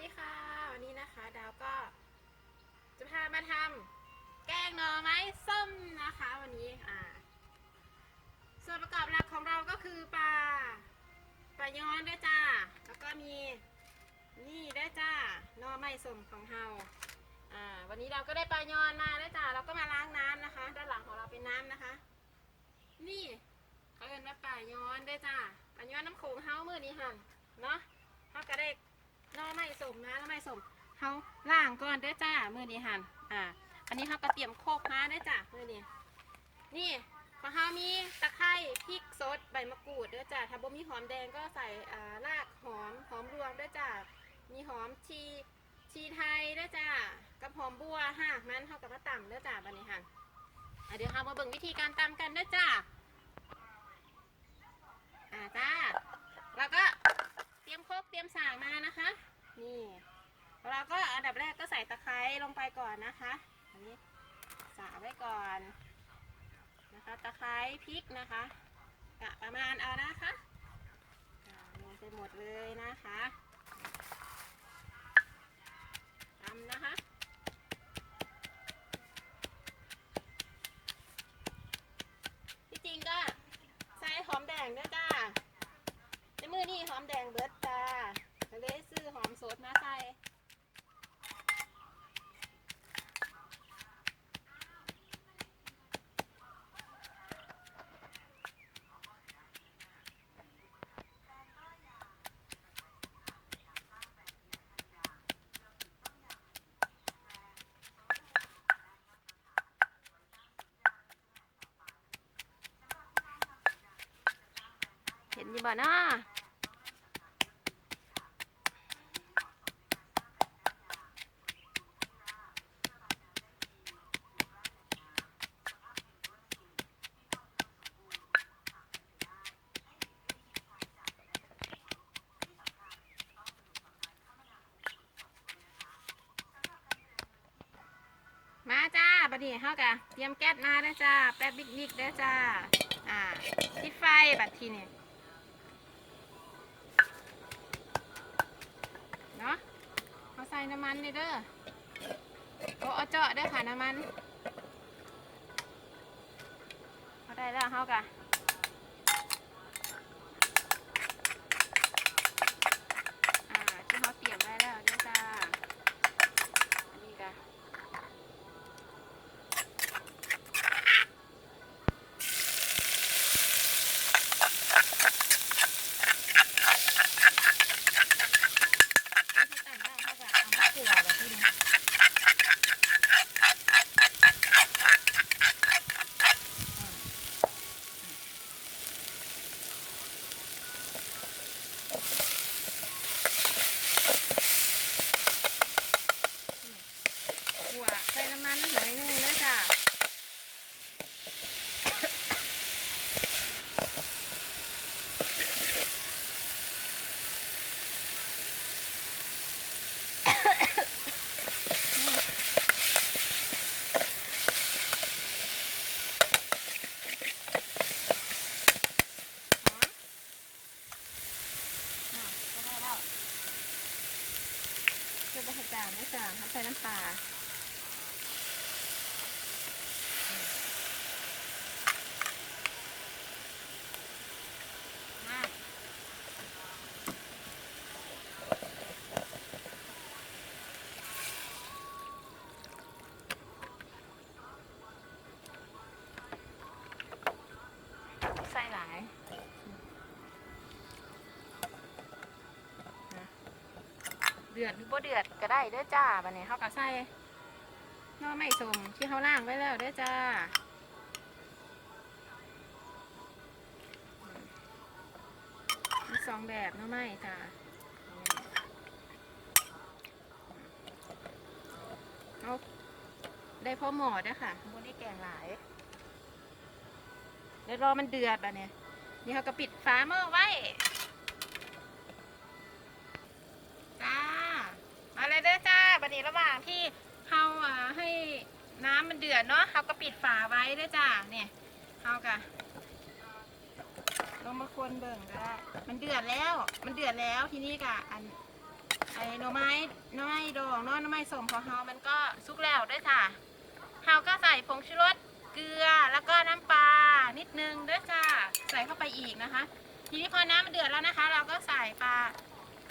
ดีค่ะ วันนี้นะคะ ดาวก็จะพามาทำแกงหน่อไม้ส้มนะคะ วันนี้อ่า ส่วนประกอบหลักของเราก็คือปลาปลาย้อนด้วยจ้า แล้วก็มีนี่ด้วยจ้าหน่อไม้ส้มของเราอ่าวันนี้เราก็ได้ปลาย้อนมาด้วยจ้าเราก็มาล้างน้ำนะคะ ด้านหลังของเราเป็นน้ำนะคะ นี่เขาเรียกว่าปลาย้อนด้วยจ้าปลาย้อนน้ำโขงเฮามือนี้หันเนาะเขาก็ได้หน่อไม้ ไม้สมเฮาล้างก่อนด้จ้ามือนี้หันอ่า อันนี้เขาก็เตรียมโคกมาด้จ้ามือนี้นี่ของเฮามีตะไคร้พริกสดใบมะกรูดด้วยจ้าถ้าบ่มีหอมแดงก็ใส่อ่ารากหอมหอมรวมด้วยจ้ามีหอมชีชีไทยด้วยจ้ากับหอมบัวห้ามันเฮากับมาตำด้วยจ้าบัดนี้หันเดี๋ยวเฮามาเบิ่งวิธีการตำกันด้วยจ้าอ่าจ้าแล้วก็เตรียมโคกเตรียมสางมานะคะ นี่ เราก็อันดับแรกก็ใส่ตะไคร้ลงไปก่อนนะคะอันนี้สาไว้ก่อนนะคะตะไคร้พริกนะคะกะประมาณเอานะคะลงไปหมดเลยนะคะทำนะคะที่จริงก็ใส่หอมแดงด้วยจ้าในมือนี่หอมแดงเบิร์ดจ้าเลยซื้อหอมสดมาใส่ เห็นอยี่บ่นะมาจ้าบัดนี้เฮากะเตรียมแก๊สมาแล้จ้า แป๊บบิ๊กๆเด้อจ้า อ่าติดไฟบัดทีเนี่เมันเลยเด้อโอ้เอาเจาะเด้อค่ะน้ำมันเอาได้แล้วเฮากะอ่าที่เขาเตรียมไว้แล้วเด้อจ้า อันนี้กะ ที่แต่งได้เขาจะเอามะเขือแบบที่นี่หัวใส่น้ำมันหน่อยนึงเลยจ้ะหอมอะก็ได้แล้วเคือบะหมี่จานะจ๊ะใส่น้ำปลามาใส่หลาย ดือดหรือบ่เดือดก็ได้เด้อจ้าบันนี้เขาก็ใส่หน่อไม้สมที่เขาล่างไว้แล้วเด้อจ้ามีสองแบบเนาะไม่จ้ะเอาได้พ่อหมอด้วยค่ะบนได้แกงหลายเดี๋ยวรอมันเดือดแบบนี้นี่เขาก็ปิดฝาหม้อไว้ มาเลยเด้อจ้าบัดนี้ระหว่างที่เขาอ่าให้น้ำมันเดือดเนาะเขาก็ปิดฝาไว้เด้อจ้าเนี่ยเขากะลงมาคนเบิ่งก็ได้มันเดือดแล้ว มันเดือดแล้วทีนี้กะอันไอ้หน่อไม้หน่อไม้ดองเนาะหน่อไม้สมของเฮามันก็สุกแล้วด้จ้ะเฮาก็ใส่ผงชูรสเกลือแล้วก็น้ำปลานิดนึงด้วยจ้ะใส่เข้าไปอีกนะคะ ทีนี้พอน้ำมันเดือดแล้วนะคะ เราก็ใส่ปลา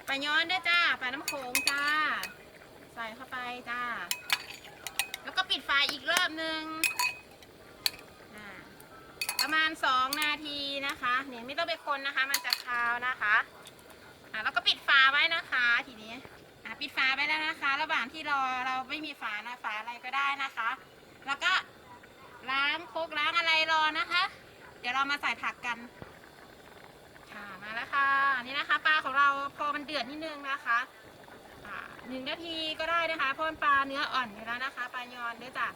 ปลาย้อนด้วยจ้าปลาน้ำโขงจ้า ใส่เข้าไปจ้า แล้วก็ปิดไฟอีกรอบนึงอ่าประมาณ 2 นาทีนะคะเนี่ยไม่ต้องไปคนนะคะ มันจะคาวนะคะอ่าแล้วก็ปิดฝาไว้นะคะ ทีนี้อ่าปิดฝาไว้แล้วนะคะ ระหว่างที่รอเราไม่มีฝานะฝาอะไรก็ได้นะคะ แล้วก็ล้างโคกล้างอะไรรอนะคะ เดี๋ยวเรามาใส่ผักกัน ค่ะมาแล้วค่ะนี่นะคะปลาของเราพอมันเดือดนิดนึงนะคะอ่าหนึ่งนาทีก็ได้นะคะเพราะมันปลาเนื้ออ่อนอยู่แล้วนะคะปลายอนด้วยจ้ะ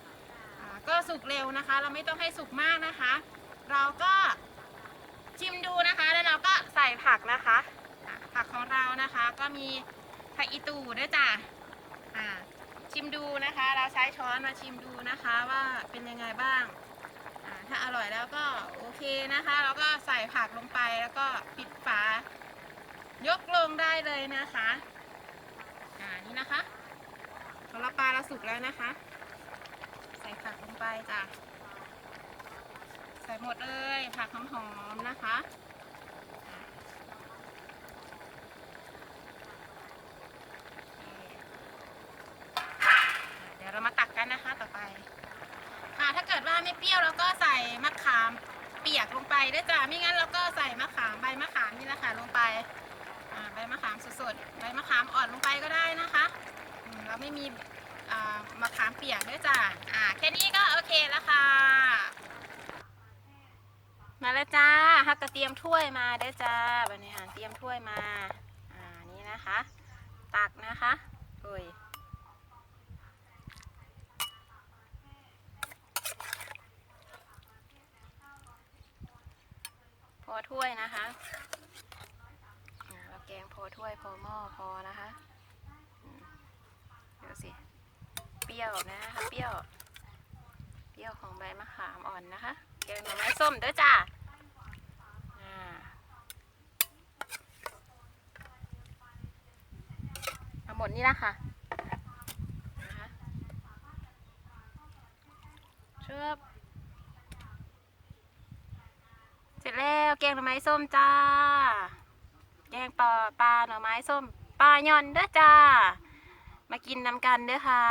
อ่าก็สุกเร็วนะคะ เราไม่ต้องให้สุกมากนะคะ เราก็ชิมดูนะคะแล้วเราก็ใส่ผักนะคะอ่าผักของเรานะคะก็มีผักอีตูด้วยจ้ะอ่าชิมดูนะคะ เราใช้ช้อนมาชิมดูนะคะว่าเป็นยังไงบ้าง แล้วก็โอเคนะคะ แล้วก็ใส่ผักลงไปแล้วก็ปิดฝายกลงได้เลยนะคะอ่านี่นะคะของเราปลาเราสุกแล้วนะคะ ใส่ผักลงไปจ้ะใส่หมดเลยผักหอมๆนะคะอ่าเดี๋ยวเรามาตักกันนะคะต่อไป ค่ะถ้าเกิดว่าไม่เปรี้ยวเราก็ใส่มะขามเปียก ลงไปด้วยจ้ะไม่งั้นเราก็ใส่มะขามใบมะขามนี่แหละค่ะลงไปใบมะขามสดๆใบมะขามอ่อนลงไปก็ได้นะคะเราไม่มีมะขามเปียกด้วยจ้ะอ่าแค่นี้ก็โอเคแล้วค่ะ มาแล้วจ้าฮักก็เตรียมถ้วยมาเด้จ้าบันนี้เตรียมถ้วยมา อ่านี่นะคะ ตักนะคะโอ้ย ถ้วยนะคะเราแกงพอถ้วยพอหม้อพอนะคะเดี๋ยวสิเปรี้ยวนะคะเปรี้ยวเปรี้ยวของใบมะขามอ่อนนะคะแกงหน่อไม้ส้มเด้อจ้าเอาหมดนี่ละค่ะเชิบ เสร็จแล้วแกงหน่อไม้ส้มจ้า แกงปลาปลาหน่อไม้ส้มปลาย่อนเด้อจ้า มากินนำกันเด้อค่ะ